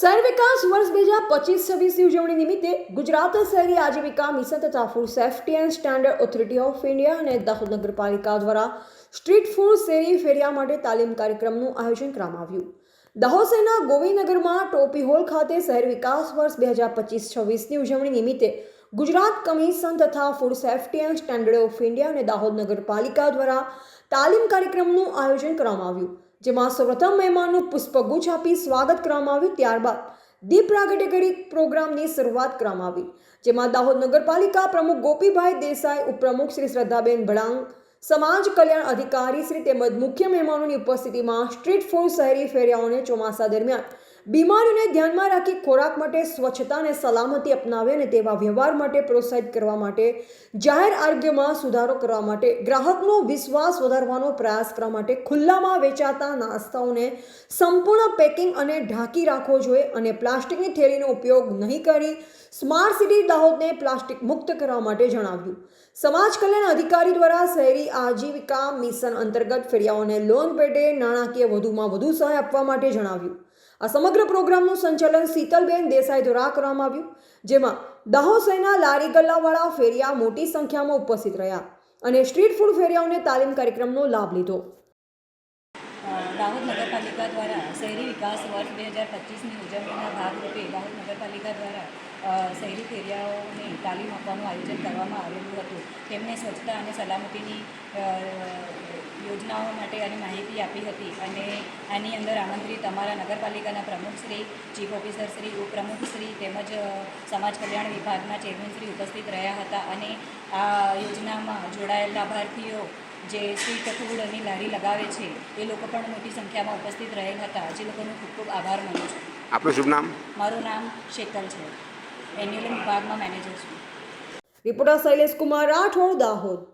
શહેર વિકાસ વર્ષ બે હજાર પચીસ છવ્વીસની ઉજવણી નિમિત્તે ગુજરાત શહેરી આજીવિકા મિશન તથા food safety and standard authority of India અને દાહોદ નગરપાલિકા દ્વારા સ્ટ્રીટ ફૂડ શેરી ફેરિયા માટે તાલીમ કાર્યક્રમનું આયોજન કરવામાં આવ્યું. દાહોદ શહેરના ગોવિંદનગરમાં ટોપી હોલ ખાતે શહેર વિકાસ વર્ષ બે હજાર પચીસ છવ્વીસની ઉજવણી નિમિત્તે ગુજરાત કમિશન તથા food safety and standard of India અને દાહોદ નગરપાલિકા દ્વારા તાલીમ કાર્યક્રમનું આયોજન કરવામાં આવ્યું. જેમાં સૌપ્રથમ મહેમાનનું પુષ્પગુચ્છ આપી સ્વાગત કરવામાં આવ્યું. ત્યારબાદ દીપ પ્રાગટ્ય પ્રોગ્રામની શરૂઆત કરવામાં આવી. જેમાં દાહોદ નગરપાલિકા પ્રમુખ ગોપીભાઈ દેસાઈ, ઉપપ્રમુખ શ્રી શ્રદ્ધાબેન ભડાંગ, સમાજ કલ્યાણ અધિકારી શ્રી તેમજ મુખ્ય મહેમાનોની ઉપસ્થિતિમાં સ્ટ્રીટ ફૂડ શહેરી ફેરિયાઓને ચોમાસા દરમિયાન બીમારીને ધ્યાનમાં રાખી ખોરાક માટે સ્વચ્છતા અને સલામતી અપનાવે અને તેવા વ્યવહાર માટે પ્રોત્સાહિત કરવા માટે જાહેર આરોગ્યમાં સુધારો કરવા માટે ગ્રાહકનો વિશ્વાસ વધારવાનો પ્રયાસ કરવા માટે ખુલ્લામાં વેચાતા નાસ્તાઓને સંપૂર્ણ પેકિંગ અને ઢાંકી રાખવો જોઈએ અને પ્લાસ્ટિકની થેલીનો ઉપયોગ નહીં કરી સ્માર્ટ સિટી દાહોદને પ્લાસ્ટિક મુક્ત કરવા માટે જણાવ્યું. સમાજ કલ્યાણ અધિકારી દ્વારા શહેરી આજીવિકા મિશન અંતર્ગત ફેરિયાઓને લોન પેટે નાણાકીય વધુમાં વધુ સહાય આપવા માટે જણાવ્યું. આ સમગ્ર પ્રોગ્રામનું સંચાલન શીતલબેન દેસાઈ દ્વારા કરવામાં આવ્યું, જેમાં શહેરના લારી ગલ્લાવાળા ફેરિયા મોટી સંખ્યામાં ઉપસ્થિત રહ્યા અને સ્ટ્રીટ ફૂડ ફેરિયાઓને તાલીમ કાર્યક્રમનો લાભ લીધો. દાહોદ નગરપાલિકા દ્વારા શહેરી વિકાસ વર્ષ બે હજાર પચીસની ઉજવણીના ભાગરૂપે દાહોદ શહેરી ફેરિયાઓને તાલીમ આપવાનું આયોજન કરવામાં આવેલું હતું. તેમને સ્વચ્છતા અને સલામતીની યોજનાઓ માટે અને માહિતી આપી હતી અને આની અંદર આમંત્રિત અમારા નગરપાલિકાના પ્રમુખશ્રી ચીફ ઓફિસરશ્રી ઉપપ્રમુખશ્રી તેમજ સમાજ કલ્યાણ વિભાગના ચેરમેનશ્રી ઉપસ્થિત રહ્યા હતા અને આ યોજનામાં જોડાયેલ લાભાર્થીઓ જે સ્ટ્રીટ ફૂડની લારી લગાવે છે એ લોકો પણ મોટી સંખ્યામાં ઉપસ્થિત રહેલ હતા. જે લોકોનો ખૂબ ખૂબ આભાર માનું છું. આપનું શુભ નામ? મારું નામ શીતલ છે. એન્યુઅલ વિભાગમાં મેનેજર છું. રિપોર્ટર શૈલેષ કુમાર રાઠોડ દાહોદ.